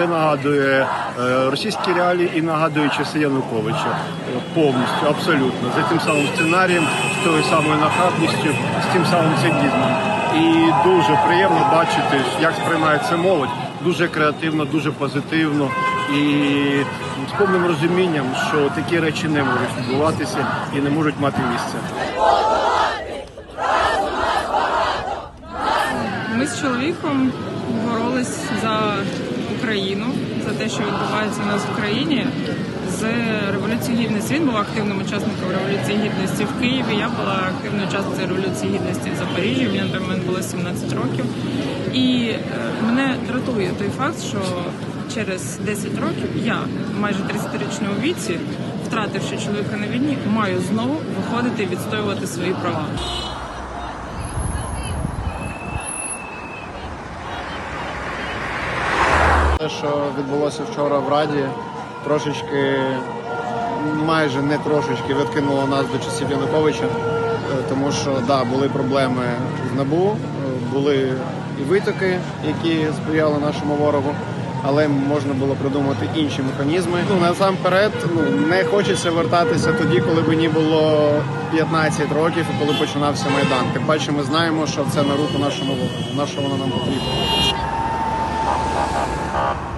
нагадує е, російські реалії і нагадує часи Януковича повністю, абсолютно за тим самим сценарієм, з тою самою нахабністю, з тим самим цинізмом. І дуже приємно бачити, як сприймається молодь. Дуже креативно, дуже позитивно і з повним розумінням, що такі речі не можуть відбуватися і не можуть мати місця. Ми з чоловіком боролись за Україну, за те, що відбувається у нас в країні. З революції гідності він був активним учасником революції гідності в Києві. Я була активною учасницею революції гідності в Запоріжжі. Мені на той момент було 17 років. І е, мене дратує той факт, що через 10 років я, майже 30-річному віці, втративши чоловіка на війні, маю знову виходити і відстоювати свої права. Те, що відбулося вчора в Раді, трошечки, майже не трошечки відкинуло нас до часів Януковича, Е, тому що да, були проблеми з НАБУ, е, були і витоки, які сприяли нашому ворогу. Але можна було придумати інші механізми. Ну насамперед, ну не хочеться вертатися тоді, коли мені було 15 років і коли починався майдан. Тим паче, ми знаємо, що це на руку нашому ворогу, на що нам потрібно. Stop.